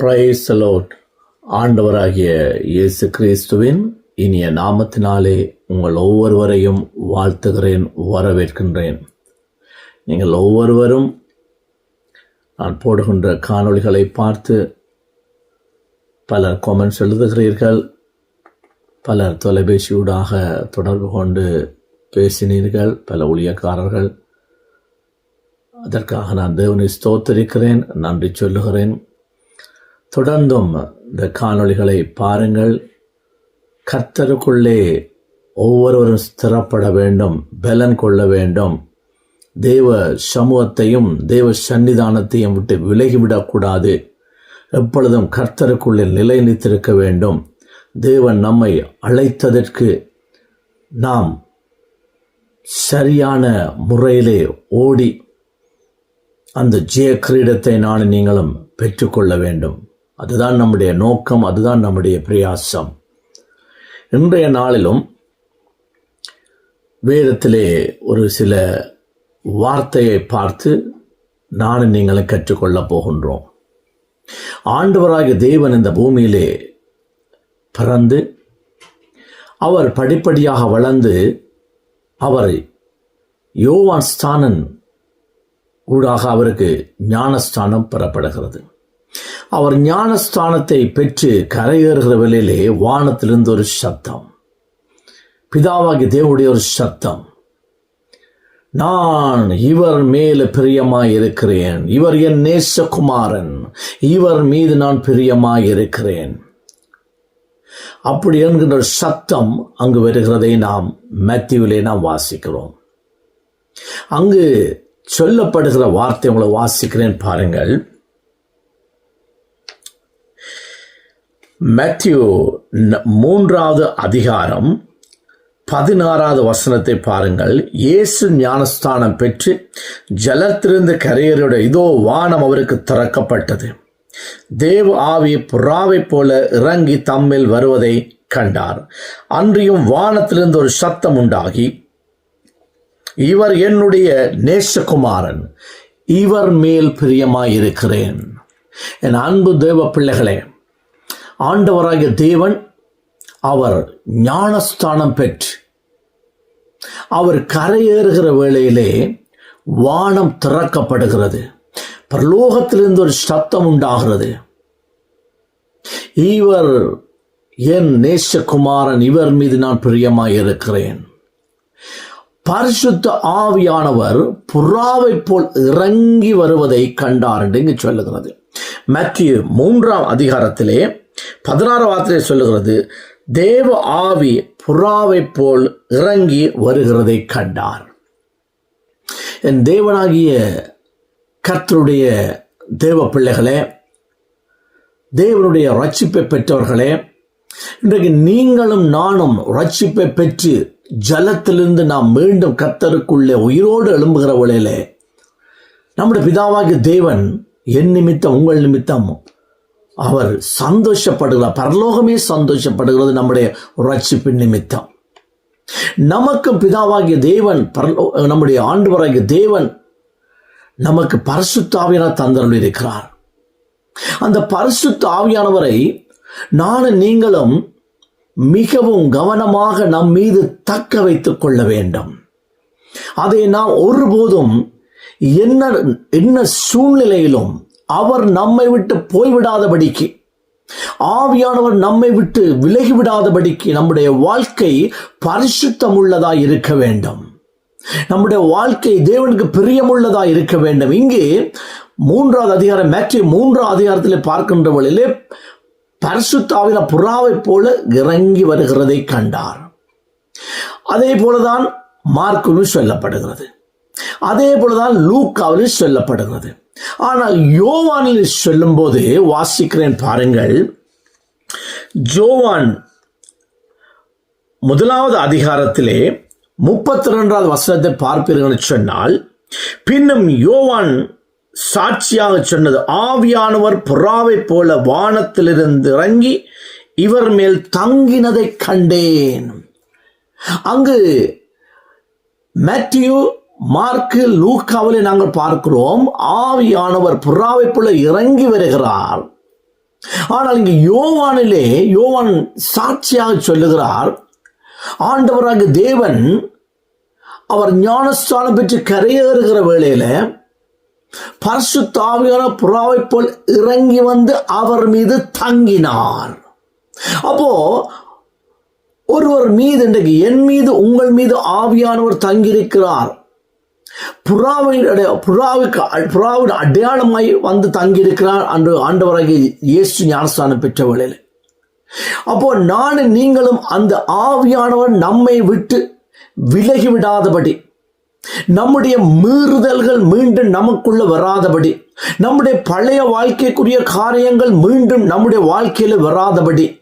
Price allot ஆண்டவராகிய இயேசு கிறிஸ்துவின் இனிய நாமத்தினாலே உங்கள் ஒவ்வொருவரையும் வாழ்த்துகிறேன் வரவேற்கின்றேன். நீங்கள் ஒவ்வொருவரும் நான் போடுகின்ற காணொளிகளை பார்த்து பலர் கொமெண்ட்ஸ் எழுதுகிறீர்கள் பலர் தொலைபேசியூடாக தொடர்பு கொண்டு பேசினீர்கள் பல ஊழியக்காரர்கள். அதற்காக நான் தேவனை ஸ்தோத்தரிக்கிறேன் நன்றி சொல்லுகிறேன். தொடர்ந்தும் இந்த காணொளிகளை பாருங்கள். கர்த்தருக்குள்ளே ஒவ்வொருவரும் ஸ்திரப்பட வேண்டும் பலன் கொள்ள வேண்டும். தெய்வ சமூகத்தையும் தேவ சன்னிதானத்தையும் விட்டு விலகிவிடக்கூடாது எப்பொழுதும் கர்த்தருக்குள்ளே நிலைநித்திருக்க வேண்டும். தேவன் நம்மை அழைத்ததற்கு நாம் சரியான முறையிலே ஓடி அந்த ஜெய கிரீடத்தை நான் நீங்களும் பெற்றுக்கொள்ள வேண்டும். அதுதான் நம்முடைய நோக்கம் அதுதான் நம்முடைய பிரயாசம். இன்றைய நாளிலும் வேதத்திலே ஒரு சில வார்த்தையை பார்த்து நானும் நீங்களும் கற்றுக்கொள்ளப் போகின்றோம். ஆண்டவராகிய தேவன் இந்த பூமியிலே பிறந்து அவர் படிப்படியாக வளர்ந்து அவர் யோவான் ஸ்தானன் ஊடாக அவருக்கு ஞானஸ்தானம் பெறப்படுகிறது. அவர் ஞானஸ்தானத்தை பெற்று கரையேறுகிற வேளையிலே வானத்திலிருந்து ஒரு சத்தம் பிதாவாகி தேவனுடைய ஒரு சத்தம் நான் இவர் மேல பிரியமாய் இருக்கிறேன் இவர் என் நேசகுமாரன். இவர் மீது நான் பிரியமாய் இருக்கிறேன் அப்படி என்கின்ற ஒரு சத்தம் அங்கு வருகிறதை நாம் மேத்யூவிலே நாம் வாசிக்கிறோம். அங்கு சொல்லப்படுகிற வார்த்தை உங்களை வாசிக்கிறேன் பாருங்கள். மேத்யூ ந- மூன்றாவது அதிகாரம் பதினாறாவது வசனத்தை பாருங்கள். இயேசு ஞானஸ்தானம் பெற்று ஜலத்திலிருந்து கரையரோட இதோ வானம் அவருக்கு திறக்கப்பட்டது. தேவ ஆவி புறாவைப் போல இறங்கி தம்மில் வருவதை கண்டார். அன்றியும் வானத்திலிருந்து ஒரு சத்தம் உண்டாகி இவர் என்னுடைய நேசகுமாரன் இவர் மேல் பிரியமாயிருக்கிறேன். என் அன்பு தேவ பிள்ளைகளே ஆண்டவராகிய தேவன் அவர் ஞானஸ்தானம் பெற்று அவர் கரையேறுகிற வேளையிலே வானம் திறக்கப்படுகிறது. பரலோகத்திலிருந்து ஒரு சத்தம் உண்டாகிறது. இவர் என் நேசகுமாரன் இவர் மீது நான் பிரியமாயிருக்கிறேன். பரிசுத்த ஆவியானவர் புறாவை போல் இறங்கி வருவதை கண்டார் என்று இங்கு சொல்லுகிறது. மத்திய மூன்றாம் அதிகாரத்திலே பதினாறு வார்த்தையை சொல்லுகிறது தேவ ஆவி புறாவை போல் இறங்கி வருகிறதை கண்டார். என் தேவனாகிய கர்த்தருடைய தேவ பிள்ளைகளே தேவனுடைய ரட்சிப்பை பெற்றவர்களே இன்றைக்கு நீங்களும் நானும் ரட்சிப்பை பெற்று ஜலத்திலிருந்து நாம் மீண்டும் கர்த்தருக்குள்ளே உயிரோடு எழும்புகிற வேளையிலே நம்முடைய பிதாவாகிய தேவன் என் நிமித்தம் உங்கள் நிமித்தம் அவர் சந்தோஷப்படுகிறார். பரலோகமே சந்தோஷப்படுகிறது நம்முடைய ரட்சிப்பின் நிமித்தம். நமக்கும் பிதாவாகிய தேவன் பரலோ- நம்முடைய ஆண்டவராகிய தேவன் நமக்கு பரிசுத்தாவியான தந்தருள் இருக்கிறார் அந்த பரிசுத்த ஆவியானவரை நானும் நீங்களும் மிகவும் கவனமாக நம் மீது தக்க வைத்துக் கொள்ள வேண்டும். அதை நாம் ஒருபோதும் என்ன என்ன சூழ்நிலையிலும் அவர் நம்மை விட்டு போய்விடாதபடிக்கு. ஆவியானவர் நம்மை விட்டு விலகிவிடாதபடிக்கு நம்முடைய வாழ்க்கை பரிசுத்தம் உள்ளதாக இருக்க வேண்டும். நம்முடைய வாழ்க்கை தேவனுக்கு பிரியமுள்ளதாக இருக்க வேண்டும். இங்கே மூன்றாவது அதிகாரம் மேட்சி மூன்றாவது அதிகாரத்தில் பார்க்கின்றவர்களிலே வழியிலே பரிசுத்தாவின புறாவைப் போல இறங்கி வருகிறதை கண்டார். அதே போலதான் மார்க்கிலும் சொல்லப்படுகிறது. அதே போலதான் லூக்காவிலும் சொல்லப்படுகிறது. ஆனால் யோவானில் சொல்லும்போது வாசிக்கிறேன் பாருங்கள். ஜோவான் முதலாவது அதிகாரத்திலே முப்பத்தி ரெண்டாவது வசனத்தை பார்ப்பீர்கள் சொன்னால் பின்னும் யோவான் சாட்சியாக சொன்னது ஆவியானவர் புறாவை போல வானத்திலிருந்து இறங்கி இவர் மேல் தங்கினதை கண்டேன். அங்கு மேத்யூ மார்க்கு லூக்காவிலே நாங்கள் பார்க்கிறோம் ஆவியானவர் புறாவை போல இறங்கி வருகிறார். ஆனால் இங்கு யோவானிலே யோவான் சாட்சியாக சொல்லுகிறார் ஆண்டவராக தேவன் அவர் ஞானஸ்தானம் பெற்று கரையேறுகிற வேளையில பரசு தாவியான புறாவை போல் இறங்கி வந்து அவர் மீது தங்கினார். அப்போ ஒருவர் மீது இன்றைக்கு என் மீது உங்கள் மீது ஆவியானவர் தங்கியிருக்கிறார். புறாவினுடைய புறாவுக்கு புறாவின் அடையாளமாய் வந்து தங்கியிருக்கிறார் அன்று ஆண்டவராக இயேசு ஞானஸ்தானம் பெற்ற வேளையில். அப்போ நானும் நீங்களும் அந்த ஆவியானவர் நம்மை விட்டு விலகி விடாதபடி நம்முடைய மீறுதல்கள் மீண்டும் நமக்குள்ள வராதபடி நம்முடைய பழைய வாழ்க்கைக்குரிய காரியங்கள் மீண்டும் நம்முடைய வாழ்க்கையில வராதபடி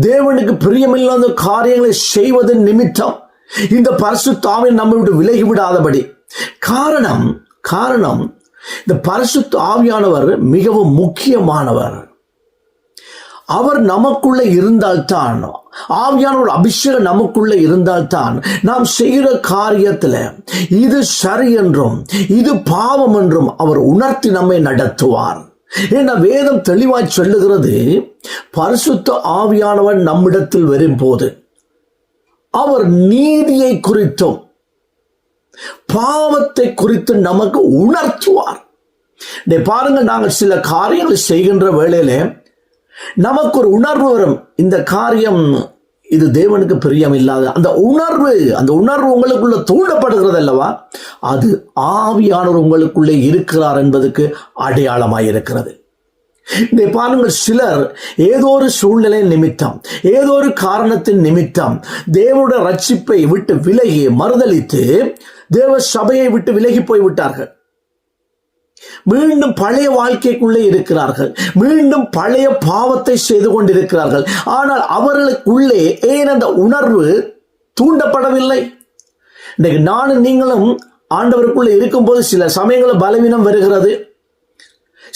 தேவனுக்கு பிரியமில்லாத காரியங்களை செய்வதன் நிமித்தம் இந்த பரிசு தாவை நம்ம விட்டு விலகி விடாதபடி காரணம் காரணம் இந்த பரிசுத்த ஆவியானவர் மிகவும் முக்கியமானவர். அவர் நமக்குள்ள இருந்தால்தான் ஆவியானவர் அபிஷேகம் நமக்குள்ள இருந்தால்தான் நாம் செய்கிற காரியத்தில் இது சரி என்றும் இது பாவம் என்றும் அவர் உணர்த்தி நம்மை நடத்துவார். ஏன்னா வேதம் தெளிவாய் சொல்லுகிறது பரிசுத்த ஆவியானவர் நம்மிடத்தில் வரும்போது அவர் நீதியை குறித்தும் பாவத்தை குறித்து நமக்கு உணர்த்துவார். பாருங்க நாங்கள் சில காரியங்கள் செய்கின்ற வேளையில நமக்கு ஒரு உணர்வு வரும். இந்த காரியம் இது தேவனுக்கு பிரியம் இல்லாத அந்த உணர்வு அந்த உணர்வு உங்களுக்குள்ள தூண்டப்படுகிறது அல்லவா? அது ஆவியானவர் உங்களுக்குள்ளே இருக்கிறார் என்பதுக்கு அடையாளமாக இருக்கிறது. இதை பாருங்கள் சிலர் ஏதோ ஒரு சூழ்நிலை நிமித்தம் ஏதோ ஒரு காரணத்தின் நிமித்தம் தேவனுடைய ரட்சிப்பை விட்டு விலகி மறுதளித்து தேவ சபையை விட்டு விலகி போய் விட்டார்கள் மீண்டும் பழைய வாழ்க்கைக்குள்ளே இருக்கிறார்கள். மீண்டும் பழைய பாவத்தை செய்து கொண்டிருக்கிறார்கள். ஆனால் அவர்களுக்குள்ளே ஏன் அந்த உணர்வு தூண்டப்படவில்லை? இன்றைக்கு நானும் நீங்களும் ஆண்டவருக்குள்ளே இருக்கும்போது சில சமயங்களில் பலவீனம் வருகிறது.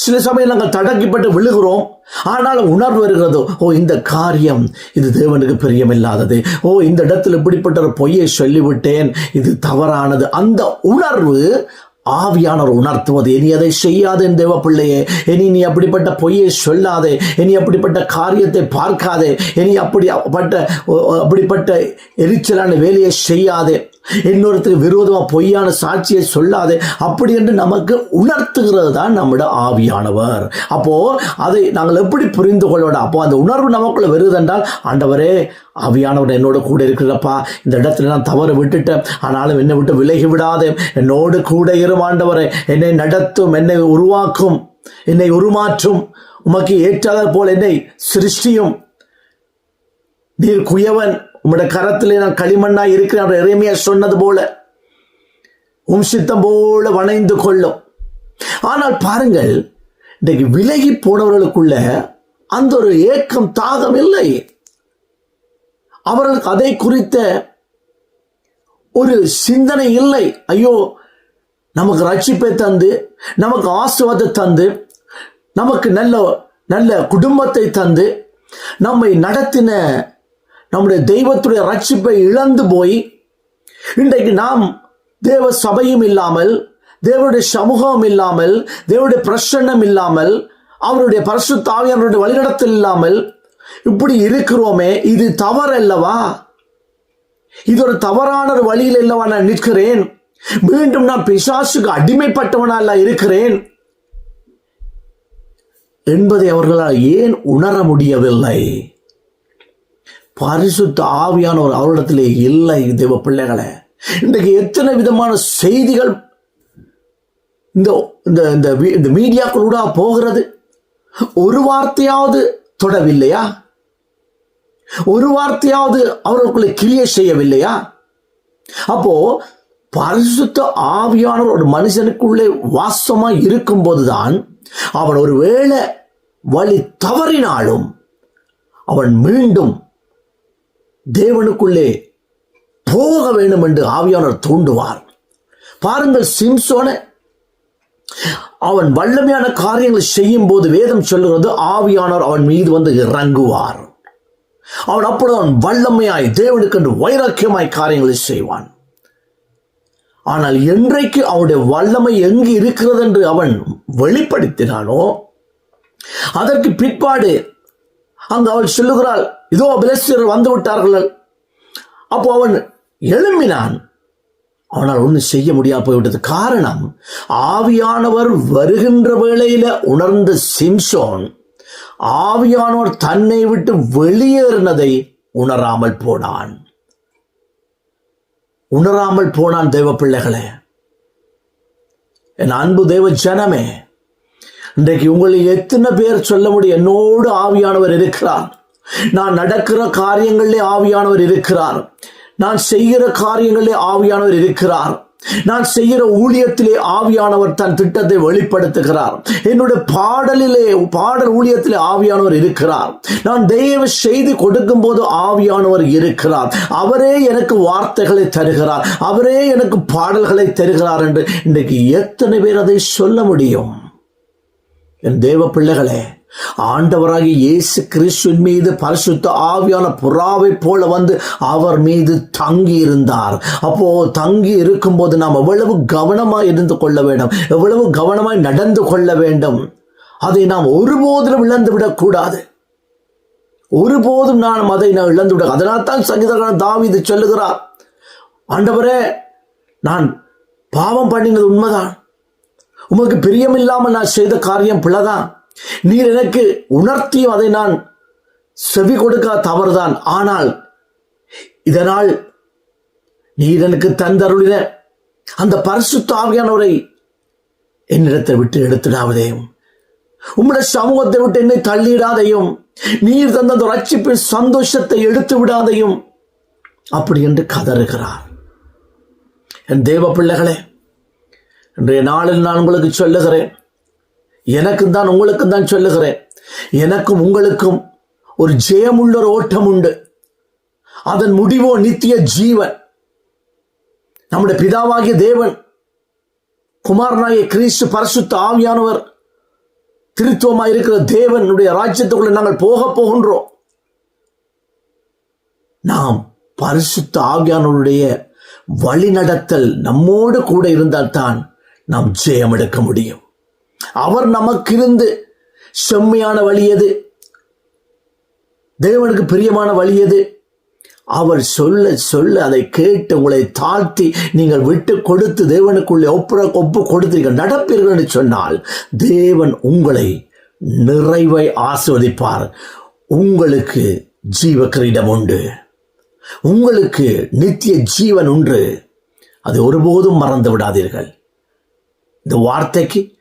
சில சமயம் நாங்கள் தடக்கிப்பட்டு விழுகிறோம். ஆனாலும் உணர்வு வருகிறதோ. ஓ இந்த காரியம் இது தேவனுக்கு பிரியமில்லாதது. ஓ இந்த இடத்துல இப்படிப்பட்ட ஒரு பொய்யை சொல்லிவிட்டேன். இது தவறானது. அந்த உணர்வு ஆவியானவர் உணர்த்துவது. இனி அதை செய்யாதே தேவ பிள்ளையே இனி நீ அப்படிப்பட்ட பொய்யை சொல்லாதே. இனி அப்படிப்பட்ட காரியத்தை பார்க்காதே. இனி அப்படிப்பட்ட அப்படிப்பட்ட எரிச்சலான வேலையை செய்யாதே. இன்னொருத்துக்கு விரோதமாக பொய்யான சாட்சியை சொல்லாது அப்படி என்று நமக்கு உணர்த்துகிறது தான் நம்முடைய ஆவியானவர். அப்போது அதை நாங்கள் எப்படி புரிந்து கொள்ளணும்? அப்போ அந்த உணர்வு நமக்குள்ள வருதென்றால் ஆண்டவரே ஆவியானவர் என்னோட கூட இருக்கிறப்பா இந்த இடத்துல நான் தவறு விட்டுட்டேன் ஆனாலும் என்னை விட்டு விலகி விடாதே. என்னோடு கூட இருமாண்டவரை என்னை நடத்தும் என்னை உருவாக்கும் என்னை உருமாற்றும். உமக்கு ஏற்றாத போல் என்னை சிருஷ்டியும். நீர் குயவன் உம்முடைய கரத்திலே நான் களிமண்ணா இருக்கிறேன் இறைமையா சொன்னது போல உம் சித்தம் போல வணைந்து கொள்ளும். ஆனால் பாருங்கள் இன்றைக்கு விலகி போனவர்களுக்குள்ள அந்த ஒரு ஏக்கம் தாகம் இல்லை. அவர்களுக்கு அதை குறித்த ஒரு சிந்தனை இல்லை. ஐயோ நமக்கு ரட்சிப்பை தந்து நமக்கு ஆசிர்வாதத்தை தந்து நமக்கு நல்ல நல்ல குடும்பத்தை தந்து நம்மை நடத்தின நம்முடைய தெய்வத்துடைய ரட்சிப்பை இழந்து போய் இன்றைக்கு நாம் தேவ சபையும் இல்லாமல் தேவனுடைய சமூகம் இல்லாமல் தேவனுடைய பிரசன்னம் இல்லாமல் அவருடைய பரிசு தாவியவருடைய வழிநடத்தல் இல்லாமல் இப்படி இருக்கிறோமே இது தவறல்லவா? இது ஒரு தவறான ஒரு வழியில் இல்லவா நான் நிற்கிறேன்? மீண்டும் நான் பிசாசுக்கு அடிமைப்பட்டவனா இருக்கிறேன்? என்பதை அவர்களால் ஏன் உணர முடியவில்லை? பரிசுத்த ஆவியானவர் அவரிடத்திலே இல்லை தெய்வ பிள்ளைகளை. இன்றைக்கு எத்தனை விதமான செய்திகள் இந்த இந்த இந்த இந்த மீடியாக்களூடா போகிறது? ஒரு வார்த்தையாவது தொடவில்லையா? ஒரு வார்த்தையாவது அவர்களுக்குள்ளே கிரியை செய்யவில்லையா? அப்போ பரிசுத்த ஆவியானவர் ஒரு மனுஷனுக்குள்ளே வாசமா இருக்கும் போதுதான் அவன் ஒரு வேளை வழி தவறினாலும் அவன் மீண்டும் தேவனுக்குள்ளே போக வேண்டும் என்று ஆவியானவர் தூண்டுவார். பாருங்கள் சிம்சோன அவன் வல்லமையான காரியங்களை செய்யும் போது வேதம் சொல்லுகிறது ஆவியானவர் அவன் மீது வந்து இறங்குவார். அவன் அப்பொழுது அவன் வல்லமையாய் தேவனுக்கு என்று வைராக்கியமாய் காரியங்களை செய்வான். ஆனால் என்றைக்கு அவனுடைய வல்லமை எங்கு இருக்கிறது என்று அவன் வெளிப்படுத்தினானோ அதற்கு பிற்பாடு அங்கு அவள் சொல்லுகிறாள் இதோ பிளஸ்டர் வந்து விட்டார்கள் அப்போ அவன் எழும்பினான். அவனால் ஒன்றும் செய்ய முடியாது போய்விட்டது. காரணம் ஆவியானவர் வருகின்ற வேளையில உணர்ந்த சிம்சோன் ஆவியானவர் தன்னை விட்டு வெளியேறினதை உணராமல் போனான். உணராமல் போனான் தெய்வ பிள்ளைகளே. என் அன்பு தெய்வ ஜனமே இன்றைக்கு உங்களை எத்தனை பேர் சொல்ல முடியும்? என்னோடு ஆவியானவர் இருக்கிறார். நான் நடக்கிற காரியங்களிலே ஆவியானவர் இருக்கிறார். நான் செய்கிற காரியங்களிலே ஆவியானவர் இருக்கிறார். நான் செய்கிற ஊழியத்திலே ஆவியானவர் தன் திட்டத்தை வெளிப்படுத்துகிறார். என்னுடைய பாடலிலே பாடல் ஊழியத்திலே ஆவியானவர் இருக்கிறார். நான் தெய்வ செய்தி கொடுக்கும் போது ஆவியானவர் இருக்கிறார். அவரே எனக்கு வார்த்தைகளை தருகிறார். அவரே எனக்கு பாடல்களை தருகிறார் என்று இன்றைக்கு எத்தனை பேர் அதை சொல்ல முடியும்? என் தேவ பிள்ளைகளே ஆண்டவராகிய இயேசு கிறிஸ்துவின் மீது பரிசுத்த ஆவியான புறாவை போல வந்து அவர் மீது தங்கி இருந்தார் அப்போ தங்கி இருக்கும்போது நாம் எவ்வளவு கவனமாய் இருந்து கொள்ள வேண்டும். எவ்வளவு கவனமாய் நடந்து கொள்ள வேண்டும். அதை நாம் ஒருபோதிலும் இழந்து விடக்கூடாது. ஒருபோதும் நான் அதை நான் இழந்து விட அதனால் தான் சங்கீதக்காரன் தாவீது சொல்லுகிறார். ஆண்டவரே நான் பாவம் பண்ணினது உண்மைதான். உமக்கு பிரியமில்லாமல் நான் செய்த காரியம் பிழைதான். நீர் எனக்கு உணர்த்தியும் அதை நான் செவி கொடுக்க தவறுதான். ஆனால் இதனால் நீர் எனக்கு தந்தருளின அந்த பரிசுத்த ஆவியானவரை என்னிடத்தை விட்டு எடுத்துடாவதையும் உம்முடைய சமூகத்தை விட்டு என்னை தள்ளிடாதையும். நீர் தந்த அந்த ரட்சிப்பின் சந்தோஷத்தை எடுத்து விடாதையும். அப்படி என்று கதறுகிறார். என் தேவ பிள்ளைகளே இன்றைய நாளில் நான் உங்களுக்கு சொல்லுகிறேன். எனக்கும் தான் உங்களுக்கும் தான் சொல்லுகிறேன். எனக்கும் உங்களுக்கும் ஒரு ஜெயமுள்ள ஒரு ஓட்டம் உண்டு. அதன் முடிவோ நித்திய ஜீவன். நம்முடைய பிதாவாகிய தேவன் குமாரனாகிய கிறிஸ்து பரிசுத்த ஆவியானவர் திருத்துவமாக இருக்கிற தேவனுடைய ராஜ்யத்துக்குள்ள நாங்கள் போக போகின்றோம். நாம் பரிசுத்த ஆவியானவருடைய வழிநடத்தல் நம்மோடு கூட இருந்தால்தான் நாம் ஜெயம் எடுக்க முடியும். அவர் நமக்கிருந்து செம்மையான வழி எது? தேவனுக்கு பிரியமான வழி எது? அவர் சொல்ல சொல்ல அதை கேட்டு உங்களை தாழ்த்தி நீங்கள் விட்டு கொடுத்து தேவனுக்குள்ளே ஒப்புற ஒப்பு கொடுத்து நீங்கள் நடப்பீர்கள் என்று சொன்னால் தேவன் உங்களை நிறைவை ஆஸ்வதிப்பார் உங்களுக்கு ஜீவ கிரீடம் உண்டு. உங்களுக்கு நித்திய ஜீவன் உண்டு. அதை ஒருபோதும் மறந்து விடாதீர்கள். இந்த வார்த்தைக்கு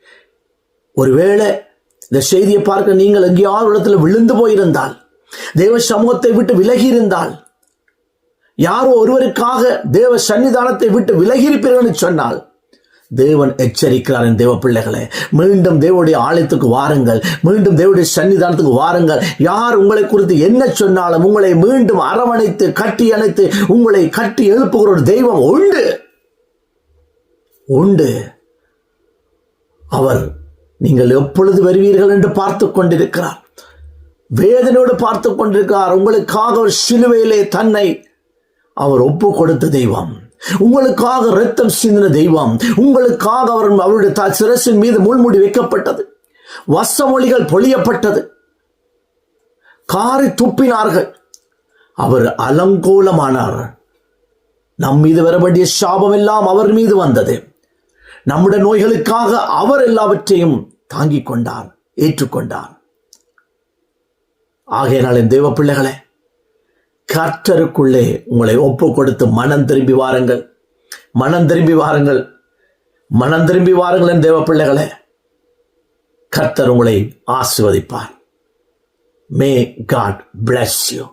ஒருவேளை இந்த செய்தியை பார்க்க நீங்கள் எங்கேயாவது இடத்துல விழுந்து போயிருந்தால் தேவ சமூகத்தை விட்டு விலகி இருந்தால் யாரோ ஒருவருக்காக தேவ சன்னிதானத்தை விட்டு விலகி இருப்பீர்கள் சொன்னால் தேவன் எச்சரிக்கிறார் என் தேவ பிள்ளைகளை. மீண்டும் தேவனுடைய ஆலயத்துக்கு வாருங்கள். மீண்டும் தேவனுடைய சன்னிதானத்துக்கு வாருங்கள். யார் உங்களை குறித்து என்ன சொன்னாலும் உங்களை மீண்டும் அரவணைத்து கட்டி அணைத்து உங்களை கட்டி எழுப்புகிற ஒரு தெய்வம் உண்டு. உண்டு. அவர் நீங்கள் எப்பொழுது வருவீர்கள் என்று பார்த்து கொண்டிருக்கிறார். வேதனையோடு பார்த்து கொண்டிருக்கிறார். உங்களுக்காக ஒரு சிலுவையிலே தன்னை அவர் ஒப்பு கொடுத்த தெய்வம். உங்களுக்காக ரத்தம் சிந்தின தெய்வம். உங்களுக்காக அவர் அவருடைய சிரசின் மீது முள்முடி வைக்கப்பட்டது. வசமொழிகள் பொழியப்பட்டது. காரை துப்பினார்கள். அவர் அலங்கோலமானார். நம் மீது வர வேண்டிய சாபம் எல்லாம் அவர் மீது வந்தது. நம்முடைய நோய்களுக்காக அவர் எல்லாவற்றையும் தாங்கிக் கொண்டார் ஏற்றுக்கொண்டார். ஆகையினால் என் தெய்வ பிள்ளைகளே கர்த்தருக்குள்ளே உங்களை ஒப்பு கொடுத்து மனம் திரும்பி வாருங்கள். மனம் திரும்பி வாருங்கள். மனம் திரும்பி வாருங்கள் என் தேவ பிள்ளைகளே. கர்த்தர் உங்களை ஆசிர்வதிப்பார். May God bless you